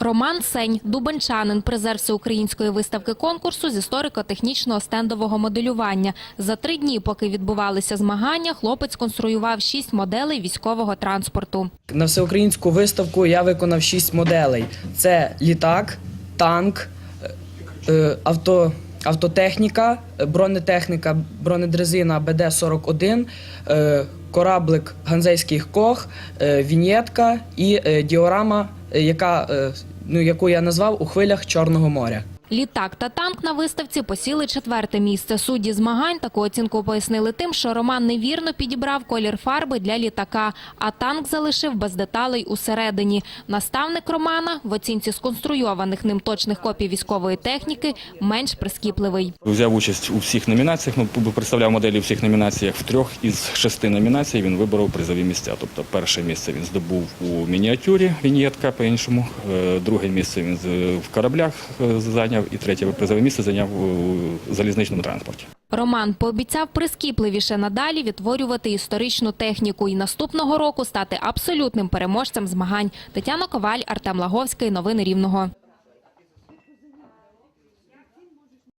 Роман Сень, дубенчанин, призер всеукраїнської виставки конкурсу з історико-технічного стендового моделювання. За три дні, поки відбувалися змагання, хлопець конструював шість моделей військового транспорту. На всеукраїнську виставку я виконав шість моделей: це літак, танк, е, авто, автотехніка, бронетехніка, бронедрезина БД-41, е, кораблик ганзейський кох, е, вінєтка і діорама, яка, е, ну, яку я назвав у хвилях Чорного моря. Літак та танк на виставці посіли четверте місце. Судді змагань таку оцінку пояснили тим, що Роман невірно підібрав колір фарби для літака, а танк залишив без деталей усередині. Наставник Романа в оцінці сконструйованих ним точних копій військової техніки менш прискіпливий. Взяв участь у всіх номінаціях, ну, представляв моделі у всіх номінаціях. В трьох із шести номінацій він виборов призові місця. Тобто перше місце він здобув у мініатюрі, вінєтка по-іншому, е, друге місце він в кораблях е, зайняв і третє призове місце зайняв у залізничному транспорті. Роман пообіцяв прискіпливіше надалі відтворювати історичну техніку і наступного року стати абсолютним переможцем змагань. Тетяна Коваль, Артем Лаговський. Новини Рівного.